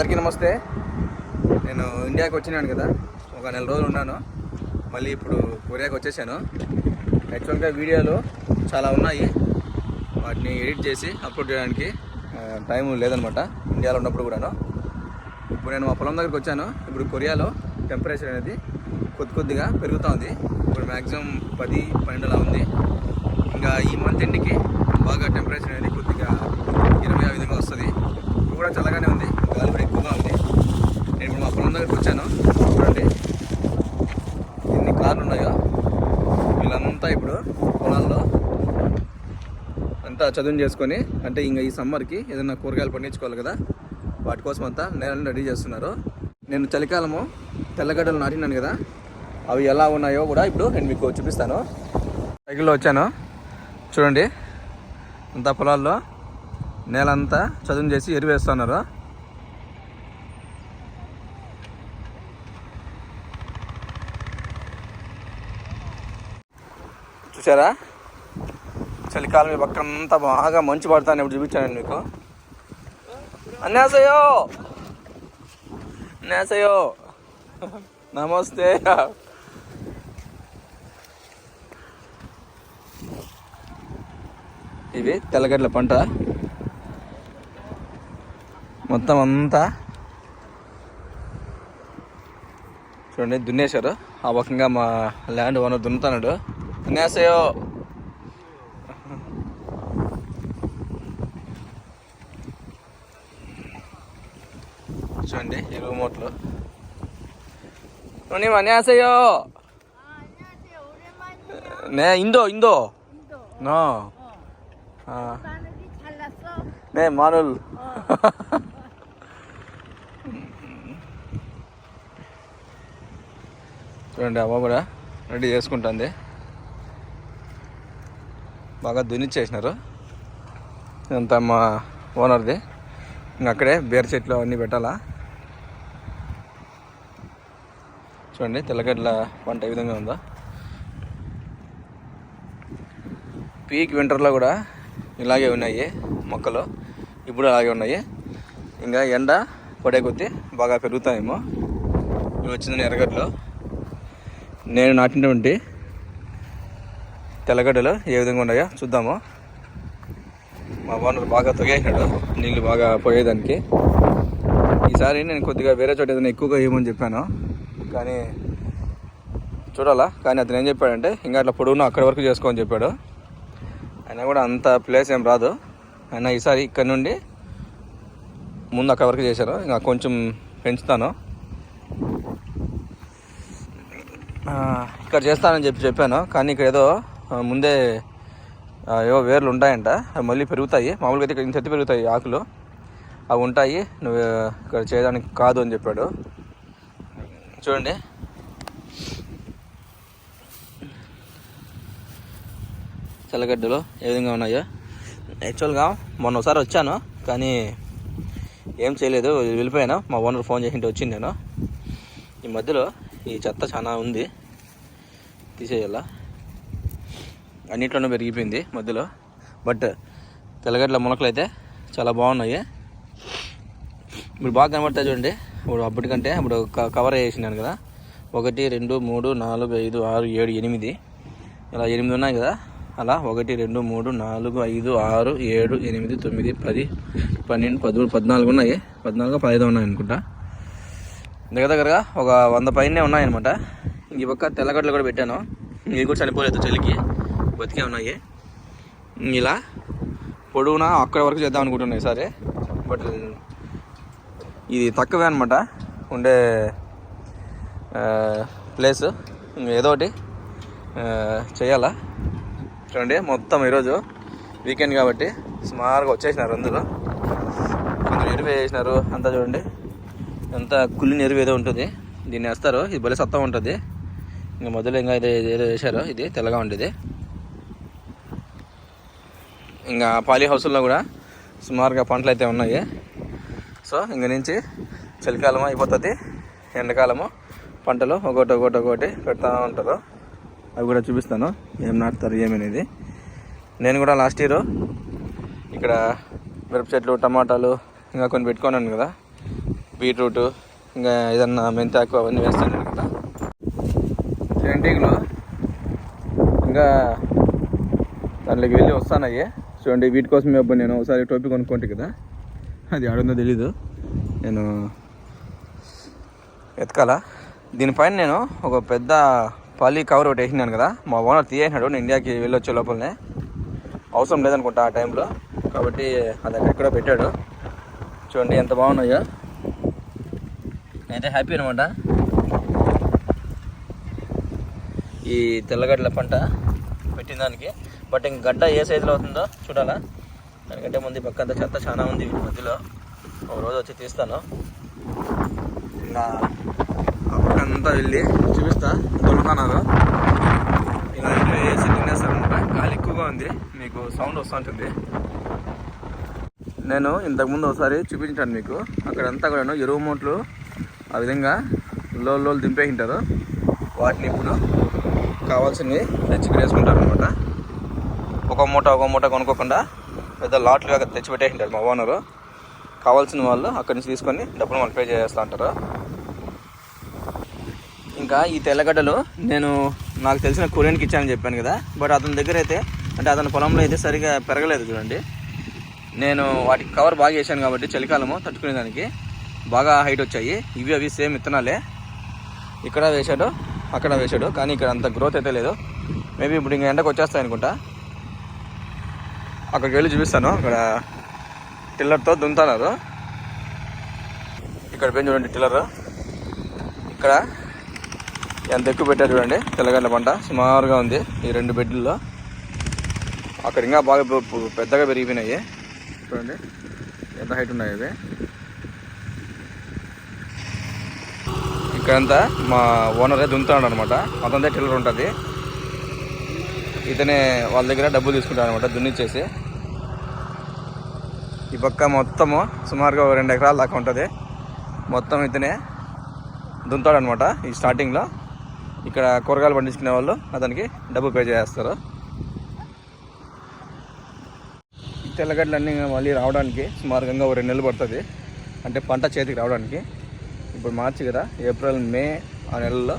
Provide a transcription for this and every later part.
అందరికీ నమస్తే. నేను ఇండియాకి వచ్చినాను కదా ఒక నెల రోజులు ఉన్నాను. మళ్ళీ ఇప్పుడు కొరియాకి వచ్చేసాను. యాక్చువల్గా వీడియోలు చాలా ఉన్నాయి. వాటిని ఎడిట్ చేసి అప్లోడ్ చేయడానికి టైం లేదనమాట ఇండియాలో ఉన్నప్పుడు కూడాను. ఇప్పుడు నేను మా పొలం దగ్గరికి వచ్చాను. ఇప్పుడు కొరియాలో టెంపరేచర్ అనేది కొద్ది కొద్దిగా పెరుగుతూ ఉంది. ఇప్పుడు మ్యాక్సిమం పది పన్నెండు అలా ఉంది. ఇంకా ఈ మంత్ ఎండ్కి బాగా టెంపరేచర్ అనేది కొద్దిగా ఇరవై ఆ విధంగా వస్తుంది ఇప్పుడు కూడా చల్లగానే ఉంది గాలి కూడా ఎక్కువగా ఉంది నేను ఇప్పుడు మా పొలం దగ్గరికి వచ్చాను చూడండి ఎన్ని కార్లు ఉన్నాయో వీళ్ళంతా ఇప్పుడు పొలాల్లో అంతా చదువు చేసుకొని అంటే ఇంకా ఈ సమ్మర్కి ఏదైనా కూరగాయలు పండించుకోవాలి కదా వాటి కోసం అంతా నేలని రెడీ చేస్తున్నారు. నేను చలికాలము తెల్లగడ్డలు నాటినాను కదా అవి ఎలా ఉన్నాయో కూడా ఇప్పుడు నేను మీకు చూపిస్తాను. సైకిల్లో వచ్చాను. చూడండి అంతా పొలాల్లో నేలంతా చదును చేసి ఎరువేస్తున్నారు చూసారా చలికాలం ఈ పక్కనంతా బాగా మంచు పడతాను ఇప్పుడు చూపించాను మీకు. అన్యాసయో అన్యాసయో నమస్తే. ఇవి తెల్లగడ్డల పంట. మొత్తం అంతా చూడండి దున్నేశారు. ఆ పక్కంగా మా ల్యాండ్ ఓనర్ దున్నుతున్నాడు. నేసయో చూడండి ఎరువు మూటలు నువ్వు 안녕하세요 안녕하세요. 오랜만이에요. 네 인도 인도 인도. 너 어. 아, 마늘이 잘났어. 네 마늘 어. చూడండి అవ్వ కూడా రెడీ చేసుకుంటుంది బాగా దున్నిచ్చేసినారు ఇదంతా మా ఓనర్ది ఇంకా అక్కడే బీర చెట్లు అవన్నీ పెట్టాలా చూడండి తెల్లగడ్డల పంట ఏ విధంగా ఉందా? పీక్ వింటర్లో కూడా ఇలాగే ఉన్నాయి మొక్కలు ఇప్పుడు అలాగే ఉన్నాయి. ఇంకా ఎండ పడే కొద్దీ బాగా పెరుగుతాయేమో. ఇవి వచ్చిందని ఎర్రగడ్డలు. నేను నాటినటువంటి తెల్లగడ్డలు ఏ విధంగా ఉన్నాయో చూద్దాము. మా ఓనర్ బాగా తొగేసినాడు నీళ్ళు బాగా పోయేదానికి. ఈసారి నేను కొద్దిగా వేరే చోట ఏదైనా ఎక్కువగా వేయమని చెప్పాను. కానీ చూడాలా. కానీ అతను ఏం చెప్పాడంటే ఇంకా అట్లా పొడవును అక్కడి వరకు చేసుకోమని చెప్పాడు. అయినా కూడా అంత ప్లేస్ ఏం రాదు. అయినా ఈసారి ఇక్కడ నుండి ముందు అక్కడ వరకు చేశారు. ఇంకా కొంచెం పెంచుతాను. ఇక్కడ చేస్తానని చెప్పి చెప్పాను. కానీ ఇక్కడ ఏదో ముందే ఏవో వేర్లు ఉంటాయంట. అవి మళ్ళీ పెరుగుతాయి. మామూలుగా అయితే ఇక్కడ ఇంత పెరుగుతాయి ఆకులు. అవి ఉంటాయి. నువ్వు ఇక్కడ చేయడానికి కాదు అని చెప్పాడు. చూడండి. తెల్లగడ్డలు ఏ విధంగా ఉన్నాయో. యాక్చువల్గా మొన్న ఒకసారి వచ్చాను కానీ ఏం చేయలేదు వెళ్ళిపోయాను. మా ఓనర్ ఫోన్ చేసింటే వచ్చింది నేను. ఈ మధ్యలో ఈ చెత్త చాలా ఉంది. తీసేయాల? అన్నిట్లోనూ పెరిగిపోయింది మధ్యలో. బట్ తెల్లగడ్డల మొలకలు అయితే చాలా బాగున్నాయి. ఇప్పుడు బాగా కనబడతాయి చూడండి. ఇప్పుడు అప్పటికంటే ఇప్పుడు క- కవర్ చేసినాను కదా. ఒకటి రెండు మూడు నాలుగు ఐదు ఆరు ఏడు ఎనిమిది. ఇలా ఎనిమిది ఉన్నాయి కదా. అలా ఒకటి రెండు మూడు నాలుగు ఐదు ఆరు ఏడు ఎనిమిది తొమ్మిది పది పన్నెండు పదమూడు పద్నాలుగు ఉన్నాయి. పద్నాలుగు పదహైదు ఉన్నాయి అనుకుంటా. దగ్గర దగ్గరగా ఒక వంద పైనే ఉన్నాయన్నమాట ఈ పక్క తెల్లగడ్డలు కూడా పెట్టాను. ఇవి కూడా చనిపోలేదు చలికి బతికే ఉన్నాయి. ఇలా పొడవునా అక్కడ వరకు చేద్దాం అనుకుంటున్నాయి సరే బట్ ఇది తక్కువే అనమాట ఉండే ప్లేస్ ఏదో ఒకటి చేయాలా? చూడండి మొత్తం ఈరోజు వీకెండ్ కాబట్టి సుమారుగా వచ్చేసినారు అందరూ. కొంచెం ఎరువు వేసినారు అంతా చూడండి. అంతా కుళ్ళిన ఎరువు ఏదో ఉంటుంది. దీన్ని వేస్తారు ఇది భలే సత్తా ఉంటుంది. ఇంకా మొదలు ఇంకా ఇది ఏదో వేశారు ఇది తెల్లగా ఉండేది. ఇంకా పాలీ హౌస్లో కూడా సుమారుగా పంటలు అయితే ఉన్నాయి. సో ఇంక నుంచి చలికాలం అయిపోతుంది. ఎండాకాలము పంటలు ఒకటి ఒకటి ఒకటి పెడతా ఉంటారు. అవి కూడా చూపిస్తాను. ఏం నాటుతారు ఏమనేది నేను కూడా లాస్ట్ ఇయర్ ఇక్కడ మిరప చెట్లు టమాటాలు ఇంకా కొన్ని పెట్టుకున్నాను కదా. బీట్రూట్ ఇంకా ఏదన్నా మెంతాకు అవన్నీ వేస్తాను కదా సెంటింగ్లో ఇంకా దాంట్లోకి వెళ్ళి వస్తానయ్యే. చూడండి వీటి కోసం అప్పుడు నేను ఒకసారి టోపీ కొనుక్కుంటే కదా. అది ఆడుందో తెలీదు. నేను ఎతకాల? దీనిపైన నేను ఒక పెద్ద పాలీ కవర్ ఒకటి వేసినాను కదా. మా ఓనర్ తీయేసినాడు నేను ఇండియాకి వెళ్ళొచ్చే లోపలనే. అవసరం లేదనుకుంటా ఆ టైంలో. కాబట్టి అది ఎక్కడ పెట్టాడు. చూడండి ఎంత బాగున్నాయో. నేనైతే హ్యాపీ అనమాట ఈ తెల్లగడ్డల పంట పెట్టిన దానికి. బట్ ఇంక గడ్డ ఏ సైజులో అవుతుందో చూడాలా. దానికంటే ముందు పక్క అంతా చెత్త చాలా ఉంది వీటి మధ్యలో. ఒక రోజు వచ్చి తీస్తాను. ఇలా ఆ పక్క అంతా వెళ్ళి చూపిస్తా. దొరుకుతున్నారు ఇలా ఇంట్లో ఏసీ తినేస్తారనమాట. గాలి ఎక్కువగా ఉంది. మీకు సౌండ్ వస్తుంటుంది నేను ఇంతకుముందు ఒకసారి చూపించాను మీకు. అక్కడంతా కూడా ఎరువు మూటలు ఆ విధంగా లోల్ లోలు దింపేసింటారు. వాటిని ఇప్పుడు కావాల్సినవి తెచ్చి వేసుకుంటారు అనమాట ఒక మూట ఒక మూట కొనుక్కోకుండా పెద్ద లాట్లుగా తెచ్చి పెట్టేసింటారు మా ఓనరు. కావాల్సిన వాళ్ళు అక్కడి నుంచి తీసుకొని డబ్బులు వాళ్ళు పే చేస్తూ ఉంటారు ఇంకా ఈ తెల్లగడ్డలు నేను నాకు తెలిసిన కొరియన్కి ఇచ్చానని చెప్పాను కదా బట్ అతని దగ్గర అయితే అంటే అతని పొలంలో అయితే సరిగా పెరగలేదు చూడండి. నేను వాటికి కవర్ బాగా చేశాను కాబట్టి చలికాలము తట్టుకునేదానికి బాగా హైట్ వచ్చాయి. ఇవి అవి సేమ్ విత్తనాలే. ఇక్కడ వేశాడు అక్కడ వేశాడు కానీ ఇక్కడ అంత గ్రోత్ అయితే లేదు. మేబీ ఇప్పుడు ఇంకా ఎండకు వచ్చేస్తాయి అనుకుంటా. అక్కడికి వెళ్ళి చూపిస్తాను. అక్కడ టిల్లర్తో దున్నుతున్నారు. ఇక్కడ పెంచి చూడండి టిల్లర్. ఇక్కడ ఎంత ఎక్కువ పెట్టారు చూడండి తెల్లగడ్డ పంట సుమారుగా ఉంది ఈ రెండు బెడ్లలో. అక్కడ ఇంకా బాగా పెద్దగా పెరిగిపోయినాయి. చూడండి ఎంత హైట్ ఉన్నాయి ఇవి. ఇక్కడంతా మా ఓనరే దున్నుతాడు అనమాట అతనిదే టిల్లర్ ఉంటుంది. ఇతనే వాళ్ళ దగ్గర డబ్బులు తీసుకుంటాడు అనమాట దున్నిచ్చేసి ఈ పక్క మొత్తము సుమారుగా ఒక రెండు ఎకరాల దాకా ఉంటుంది. మొత్తం ఇతనే దున్తాడనమాట ఈ స్టార్టింగ్లో ఇక్కడ కూరగాయలు పండించుకునే వాళ్ళు అతనికి డబ్బు పే చేస్తారు. తెల్లగడ్డలు అన్నీ మళ్ళీ రావడానికి సుమారుగా ఒక రెండు నెలలు పడుతుంది. అంటే పంట చేతికి రావడానికి. ఇప్పుడు మార్చి కదా ఏప్రిల్ మే ఆ నెలలో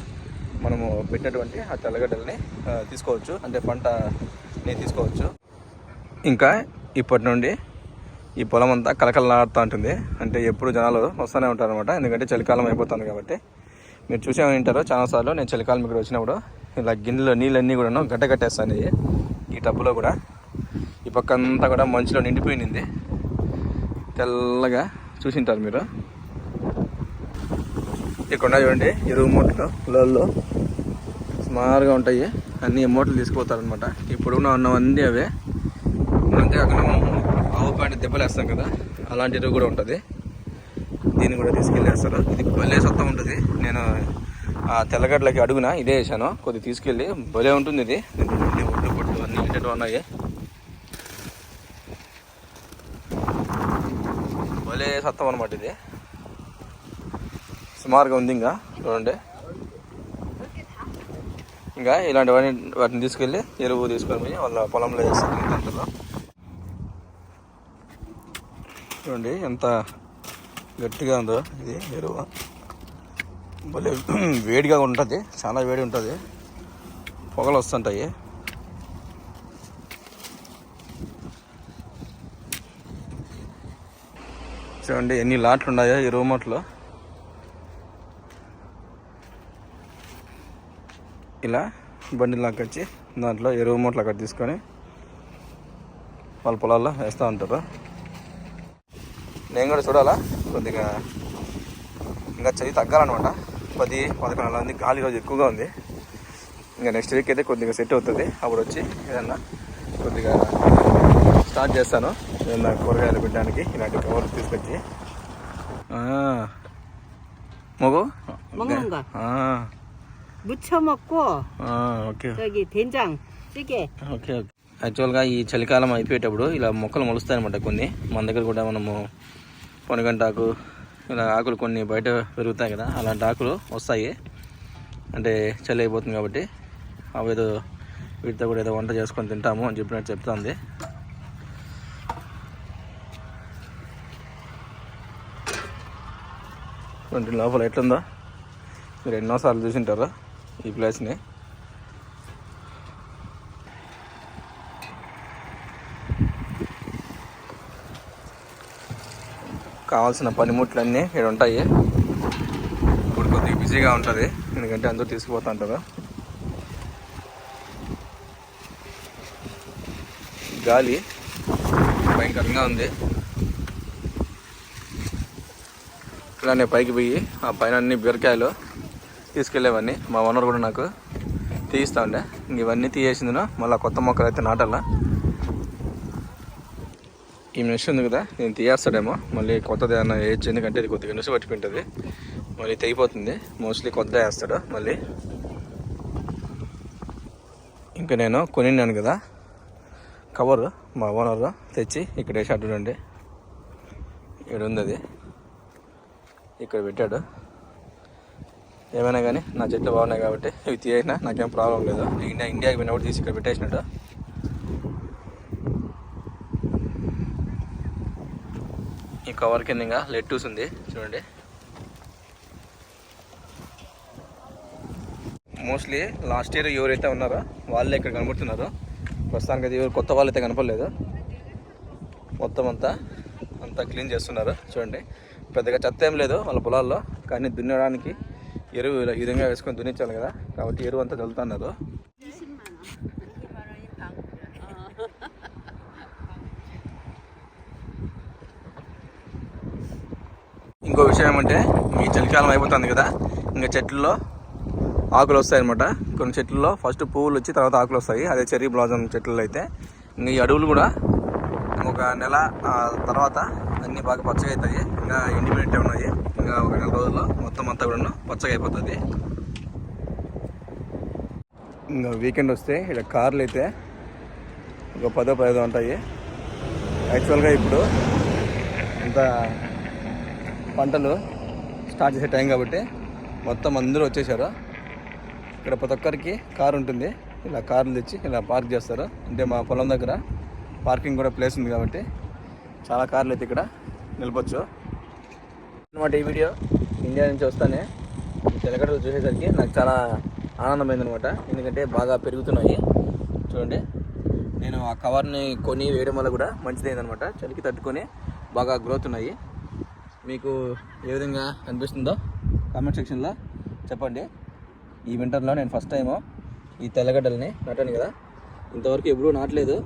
మనము పెట్టినటువంటి ఆ తెల్లగడ్డల్ని తీసుకోవచ్చు. అంటే పంటని తీసుకోవచ్చు. ఇంకా ఇప్పటి నుండి ఈ పొలం అంతా కలకలలాడుతూ ఉంటుంది. అంటే ఎప్పుడు జనాలు వస్తూనే ఉంటారు అనమాట ఎందుకంటే చలికాలం అయిపోతుంది కాబట్టి. మీరు చూసే ఉంటారు చాలాసార్లు నేను చలికాలం ఇక్కడ వచ్చినప్పుడు ఇలా గిన్నెలో నీళ్ళన్నీ కూడా గడ్డ కట్టేస్తాను ఈ టబ్బులో కూడా. ఈ పక్క అంతా కూడా మంచులో నిండిపోయింది తెల్లగా చూసింటారు మీరు. ఇక్కడ చూడండి ఎరువు మూటలు పొలాల్లో సుమారుగా ఉంటాయి. అన్ని మూటలు తీసుకుపోతారనమాట ఇప్పుడు ఉన్నవన్నీ అవే. అంతేకాకుండా మనం ఆవు పాయింట్ దెబ్బలు వేస్తాం కదా అలాంటి ఎరువు కూడా ఉంటుంది. దీన్ని కూడా తీసుకెళ్ళేస్తారు. ఇది భలే సత్తం ఉంటుంది. నేను ఆ తెల్లగడ్డలకి అడుగున ఇదే వేసాను కొద్దిగా తీసుకెళ్ళి భలే ఉంటుంది ఇది. ఒడ్డు పొట్టు అన్ని ఇటు ఉన్నాయి. భలే సత్తం అనమాట ఇది. సుమారుగా ఉంది ఇంకా. చూడండి. ఇంకా ఇలాంటివన్నీ వాటిని తీసుకెళ్ళి ఎరువు తీసుకొని పోయి వాళ్ళ పొలంలో వేస్తారు పంటలో చూడండి ఎంత గట్టిగా ఉందో ఇది ఎరువు. భలే వేడిగా ఉంటుంది. చాలా వేడి ఉంటుంది. పొగలు వస్తుంటాయి. చూడండి ఎన్ని లాట్లు ఉన్నాయో ఈ రూమ్ ఇలా బండిలాగా వచ్చి దాంట్లో ఎరువు మూటలు అక్కడ తీసుకొని వాళ్ళ పొలాల్లో వేస్తూ ఉంటారు. నేను కూడా చూడాలా? కొద్దిగా ఇంకా చదివి తగ్గాలన్నమాట. పది పదకొండు అలా ఉంది. గాలి రోజు ఎక్కువగా ఉంది. ఇంకా నెక్స్ట్ వీక్ అయితే కొద్దిగా సెట్ అవుతుంది. అప్పుడు వచ్చి ఏదన్నా కొద్దిగా స్టార్ట్ చేస్తాను. ఏదన్నా కూరగాయలు పెట్టడానికి ఇలాంటి కవర్లు తీసుకొచ్చి. మగు? 무쳐 먹고 ఆ, ఓకే 저기 된장 찌개 ఓకే ఓకే యాక్చువల్గా ఈ చలికాలం అయిపోయేటప్పుడు ఇలా మొక్కలు మొలుస్తాయి అనమాట కొన్ని మన దగ్గర కూడా మనము పొనగంటాకు ఇలా ఆకులు కొన్ని బయట పెరుగుతాయి కదా అలాంటి ఆకులు వస్తాయి అంటే చలి అయిపోతుంది కాబట్టి అవి ఏదో వీటితో కూడా ఏదో వంట చేసుకొని తింటాము అని చెప్పినట్టు చెప్తుంది చూడండి లోపల ఎట్లుందో మీరు ఎన్నోసార్లు చూసింటారు ఈ ప్లేస్ని కావాల్సిన పనిముట్లన్నీ ఇక్కడ ఉంటాయి. ఇప్పుడు కొద్దిగా బిజీగా ఉంటుంది. ఎందుకంటే అందరూ తీసుకుపోతా ఉంటారు. గాలి భయంకరంగా ఉంది. ఇలానే పైకి పోయి ఆ పైన అన్ని బీరకాయలు తీసుకెళ్ళేవన్నీ మా ఓనర్ కూడా నాకు తీయిస్తూ ఉండే. ఇంక ఇవన్నీ తీయేసింది మళ్ళీ కొత్త మొక్కలు అయితే నాటాల. ఈ మెష్ ఉంది కదా నేను తీయేస్తాడేమో. మళ్ళీ కొత్తది ఏమన్నా వేయచ్చు ఎందుకంటే ఇది కొద్దిగా నిమిషం పట్టుకుంటుంది మళ్ళీ తెగిపోతుంది. మోస్ట్లీ కొత్త వేస్తాడు మళ్ళీ. ఇంకా నేను కొనిన్నాను కదా కవరు మా ఓనర్ తెచ్చి ఇక్కడ వేసాడు చూడండి. ఇక్కడ ఉంది అది. ఇక్కడ పెట్టాడు. ఏమైనా కానీ నా చెట్లు బాగున్నాయి కాబట్టి ఇవి తీసినా నాకేం ప్రాబ్లం లేదు. ఇండియా ఇండియాకి పోయినప్పుడు తీసి ఇక్కడ పెట్టేసినాడు ఈ కవర్ కింద ఇంకా లెట్టూస్ ఉంది చూడండి. మోస్ట్లీ లాస్ట్ ఇయర్ ఎవరైతే ఉన్నారో వాళ్ళే ఇక్కడ కనబడుతున్నారు. ప్రస్తుతానికి అది ఎవరు కొత్త వాళ్ళైతే కనపడలేదు. మొత్తం అంతా అంతా క్లీన్ చేస్తున్నారు చూడండి. పెద్దగా చెత్త ఏం లేదు వాళ్ళ పొలాల్లో కానీ దున్నడానికి ఎరువు ఇలా ఈ విధంగా వేసుకొని దున్నించాలి కదా. కాబట్టి ఎరువు అంతా చల్లుతున్నారు ఇంకో విషయం ఏమంటే మీ చలికాలం అయిపోతుంది కదా. ఇంకా చెట్లలో ఆకులు వస్తాయి అనమాట కొన్ని చెట్లలో ఫస్ట్ పువ్వులు వచ్చి తర్వాత ఆకులు వస్తాయి. అదే చెర్రీ బ్లాజం చెట్లలో అయితే. ఇంకా ఈ అడవులు కూడా ఒక నెల తర్వాత అన్నీ బాగా పచ్చగా అవుతాయి. ఇంకా ఎండిపోయినట్టే ఉన్నాయి. ఇంకా ఒక నెల రోజుల్లో మొత్తం అంతా కూడా పచ్చగా అయిపోతుంది. ఇంకా వీకెండ్ వస్తే ఇక్కడ కార్లు అయితే ఒక పదో పదో ఉంటాయి. యాక్చువల్గా ఇప్పుడు అంతా పంటలు స్టార్ట్ చేసే టైం కాబట్టి మొత్తం అందరూ వచ్చేసారు. ఇక్కడ ప్రతి ఒక్కరికి కారు ఉంటుంది. ఇలా కార్లు తెచ్చి ఇలా పార్క్ చేస్తారు. అంటే మా పొలం దగ్గర పార్కింగ్ కూడా ప్లేస్ ఉంది కాబట్టి చాలా కార్లు అయితే ఇక్కడ నిలపచ్చు అనమాట ఈ వీడియో. ఇండియా నుంచి వస్తానే. ఈ తెలగడలు చూసేసరికి నాకు చాలా ఆనందమైంది అనమాట ఎందుకంటే బాగా పెరుగుతున్నాయి. చూడండి. నేను ఆ కవర్ని కొని వేయడం వల్ల కూడా మంచిదైందనమాట చలికి తట్టుకొని బాగా గ్రోత్ ఉన్నాయి. మీకు ఏ విధంగా అనిపిస్తుందో కామెంట్ సెక్షన్లో చెప్పండి. ఈ వింటర్లో నేను ఫస్ట్ టైము ఈ తెల్లగడ్డల్ని నాటాను కదా. ఇంతవరకు ఎప్పుడూ నాటలేదు.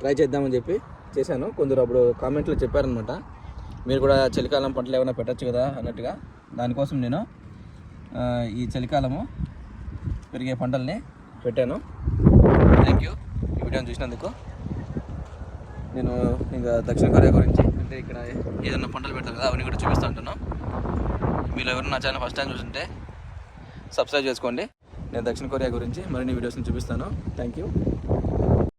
ట్రై చేద్దామని చెప్పి చేశాను. కొందరు అప్పుడు కామెంట్లో చెప్పారనమాట మీరు కూడా చలికాలం పంటలు ఏమైనా పెట్టచ్చు కదా అన్నట్టుగా. దానికోసం నేను ఈ చలికాలము పెరిగే పంటల్ని పెట్టాను. థ్యాంక్ యూ ఈ వీడియోని చూసినందుకు. నేను ఇంకా దక్షిణ కొరియా గురించి అంటే ఇక్కడ ఏదైనా పంటలు పెడతారు కదా అవన్నీ కూడా చూపిస్తూ ఉంటాను మీరు ఎవరు నా ఛానల్ ఫస్ట్ టైం చూస్తుంటే సబ్స్క్రైబ్ చేసుకోండి. నేను దక్షిణ కొరియా గురించి మరిన్ని వీడియోస్ని చూపిస్తాను. Thank you